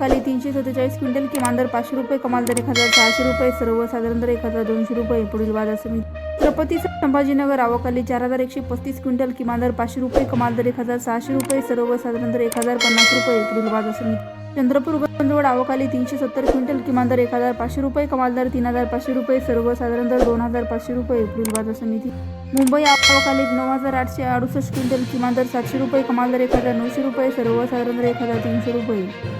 भावाखाली तीनशे सत्तेचाळीस क्विंटल किमान दर पाचशे रुपये कमाल दर एक हजार सहाशे रुपये सर्वसाधारण दर एक हजार दोनशे रुपये पुढील बाजार समिती. छत्रपती संभाजीनगर अवकाली चार हजार एकशे पस्तीस क्विंटल किमान दर पाचशे रुपये कमाल दर एक हजार सहाशे रुपये सर्वसाधारण दर एक हजार पन्नास रुपये पुढील बाजार समिती. चंद्रपूर गंजवड अवकाली तीनशे सत्तर क्विंटल किमान दर एक हजार पाचशे रुपये कमाल दर तीन हजार पाचशे रुपये सर्वसाधारण दर दोन हजार पाचशे रुपये पुढील बाजार समिती. मुंबई अवकाली नऊ हजार आठशे अडुसष्ट क्विंटल किमान दर सातशे रुपये कमाल दर एक हजार नऊशे रुपये सर्वसाधारण दर एक हजार तीनशे रुपये.